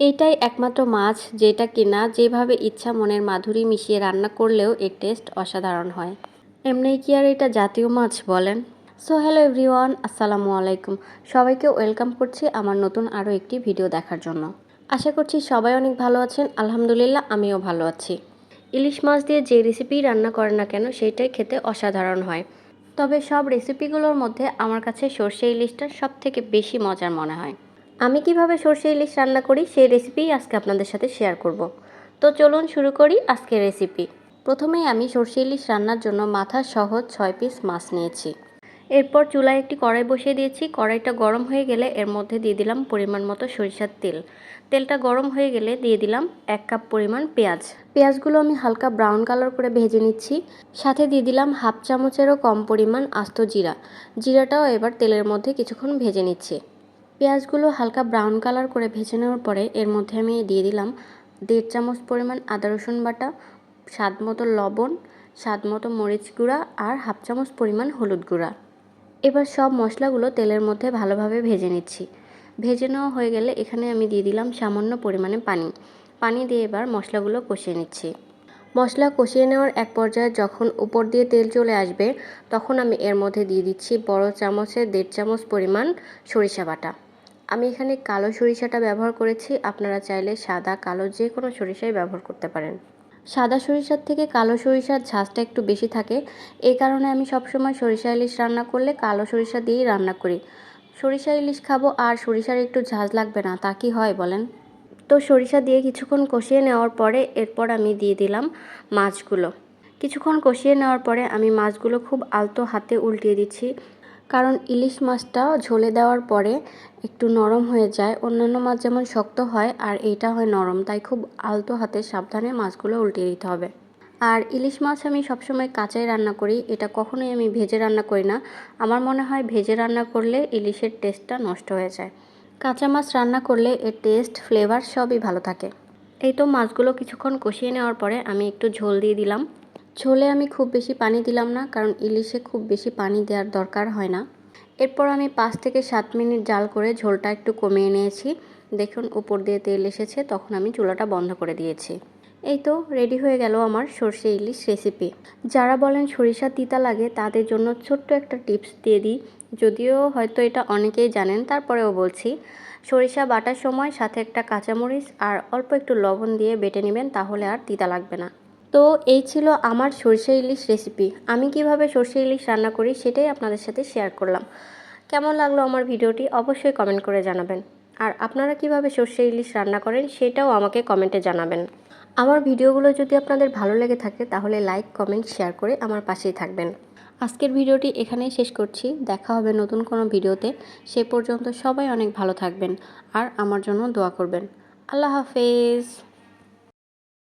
এইটাই একমাত্র মাছ যেটা কিনা যেভাবে ইচ্ছা মনের মাধুরী মিশিয়ে রান্না করলেও এর টেস্ট অসাধারণ হয়। এমনি কি আর এটা জাতীয় মাছ বলেন? সো হ্যালো এভরিওয়ান আসসালামু আলাইকুম। সবাইকে ওয়েলকাম করছি আমার নতুন আরও একটি ভিডিও দেখার জন্য। আশা করছি সবাই অনেক ভালো আছেন। আলহামদুলিল্লাহ, আমিও ভালো আছি। ইলিশ মাছ দিয়ে যে রেসিপি রান্না করে না কেন, সেইটাই খেতে অসাধারণ হয়। তবে সব রেসিপিগুলোর মধ্যে আমার কাছে সর্ষে ইলিশটা সব থেকে বেশি মজার মনে হয়। আমি কীভাবে সর্ষে ইলিশ রান্না করি সেই রেসিপিই আজকে আপনাদের সাথে শেয়ার করব। তো চলুন শুরু করি আজকের রেসিপি প্রথমেই আমি সর্ষে ইলিশ রান্নার জন্য মাথা সহ ছয় পিস মাছ নিয়েছি। এরপর চুলায় একটি কড়াই বসিয়ে দিয়েছি। কড়াইটা গরম হয়ে গেলে এর মধ্যে দিয়ে দিলাম পরিমাণ মতো সরিষার তেল। তেলটা গরম হয়ে গেলে দিয়ে দিলাম এক কাপ পরিমাণ পেঁয়াজ। পেঁয়াজগুলো আমি হালকা ব্রাউন কালার করে ভেজে নিচ্ছি। সাথে দিয়ে দিলাম হাফ চামচেরও কম পরিমাণ আস্ত জিরা। জিরাটাও এবার তেলের মধ্যে কিছুক্ষণ ভেজে নিচ্ছি। পেঁয়াজগুলো হালকা ব্রাউন কালার করে ভেজে নেওয়ার পরে এর মধ্যে আমি দিয়ে দিলাম দেড় চামচ পরিমাণ আদা, রসুন বাটা, স্বাদ মতো লবণ, স্বাদ মতো মরিচ গুঁড়া আর হাফ চামচ পরিমাণ হলুদ গুঁড়া। এবার সব মশলাগুলো তেলের মধ্যে ভালোভাবে ভেজে নিচ্ছি। ভেজে নেওয়া হয়ে গেলে এখানে আমি দিয়ে দিলাম সামান্য পরিমাণে পানি। পানি দিয়ে এবার মশলাগুলো কষিয়ে নিচ্ছি। মশলা কষিয়ে নেওয়ার এক পর্যায়ে যখন উপর দিয়ে তেল চলে আসবে, তখন আমি এর মধ্যে দিয়ে দিচ্ছি বড় চামচের দেড় চামচ পরিমাণ সরিষা বাটা। আমি এখানে কালো সরিষাটা ব্যবহার করেছি। আপনারা চাইলে সাদা, কালো যে কোনো সরিষাই ব্যবহার করতে পারেন। সাদা সরিষার থেকে কালো সরিষার ঝাঁজটা একটু বেশি থাকে। এই কারণে আমি সবসময় সরিষা ইলিশ রান্না করলে কালো সরিষা দিয়েই রান্না করি। সরিষা ইলিশ খাব আর সরিষার একটু ঝাঁজ লাগবে না, তা কি হয় বলেন? তো সরিষা দিয়ে কিছুক্ষণ কষিয়ে নেওয়ার পরে এরপর আমি দিয়ে দিলাম মাছগুলো। কিছুক্ষণ কষিয়ে নেওয়ার পরে আমি মাছগুলো খুব আলতো হাতে উল্টিয়ে দিচ্ছি। কারণ ইলিশ মাছটা ঝোলে দেওয়ার পরে একটু নরম হয়ে যায়। অন্যান্য মাছ যেমন শক্ত হয় আর এইটা হয় নরম, তাই খুব আলতো হাতে সাবধানে মাছগুলো উল্টিয়ে দিতে হবে। আর ইলিশ মাছ আমি সবসময় কাঁচাই রান্না করি, এটা কখনোই আমি ভেজে রান্না করি না। আমার মনে হয় ভেজে রান্না করলে ইলিশের টেস্টটা নষ্ট হয়ে যায়। কাঁচা মাছ রান্না করলে এর টেস্ট, ফ্লেভার সবই ভালো থাকে। এই তো মাছগুলো কিছুক্ষণ কষিয়ে নেওয়ার পরে আমি একটু ঝোল দিয়ে দিলাম। ঝোলে আমি খুব বেশি পানি দিলাম না, কারণ ইলিশে খুব বেশি পানি দেওয়ার দরকার হয় না। এরপর আমি পাঁচ থেকে সাত মিনিট জাল করে ঝোলটা একটু কমিয়ে নিয়েছি। দেখুন, উপর দিয়ে তেল এসেছে, তখন আমি চুলাটা বন্ধ করে দিয়েছি। এই তো, রেডি হয়ে গেল আমার সর্ষে ইলিশ রেসিপি। যারা বলেন সরিষা তিতা লাগে, তাদের জন্য ছোট্ট একটা টিপস দিয়ে দিই। যদিও হয়তো এটা অনেকেই জানেন, তারপরেও বলছি। সরিষা বাটার সময় সাথে একটা কাঁচামরিচ আর অল্প একটু লবণ দিয়ে বেটে নেবেন, তাহলে আর তিতা লাগবে না। তো এই ছিল আমার সর্ষে ইলিশ রেসিপি আমি কীভাবে সর্ষে ইলিশ রান্না করি সেটাই আপনাদের সাথে শেয়ার করলাম। কেমন লাগল আমার ভিডিওটি অবশ্যই কমেন্ট করে জানাবেন। আর আপনারা কীভাবে সর্ষে ইলিশ রান্না করেন সেটাও আমাকে কমেন্টে জানাবেন। আমার ভিডিওগুলো যদি আপনাদের ভালো লেগে থাকে তাহলে লাইক কমেন্ট শেয়ার করে আমার পাশেই থাকবেন। আজকের ভিডিওটি এখানেই শেষ করছি। দেখা হবে নতুন কোনো ভিডিওতে। সে পর্যন্ত সবাই অনেক ভালো থাকবেন। আর আমার জন্য দোয়া করবেন। আল্লাহ হাফেজ।